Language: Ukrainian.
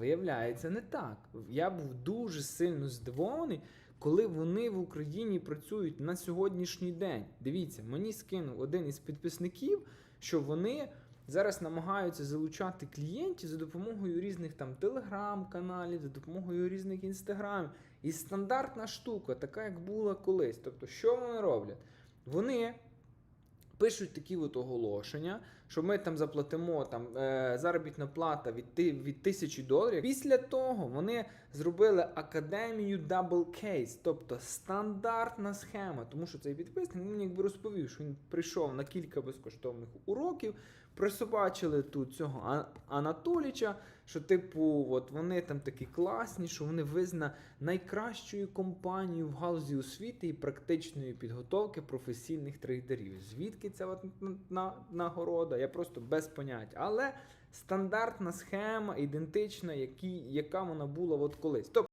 виявляється, не так. Я був дуже сильно здивований, коли вони в Україні працюють на сьогоднішній день. Дивіться, мені скинув один із підписників, що вони зараз намагаються залучати клієнтів за допомогою різних там телеграм-каналів, за допомогою різних інстаграмів. І стандартна штука, така як була колись. Тобто, що вони роблять? Вони пишуть такі от оголошення, що ми там заплатимо там е, заробітна плата від, від тисячі доларів. Після того вони зробили академію Double Case, тобто стандартна схема. Тому що цей підписник мені якби розповів, що він прийшов на кілька безкоштовних уроків. Присобачили тут цього Анатоліча, що, типу, от вони там такі класні, що вони визна найкращою компанією в галузі освіти і практичної підготовки професійних трейдерів. Звідки ця от на, нагорода? Я просто без поняття. Але стандартна схема, ідентична, які, яка вона була от колись.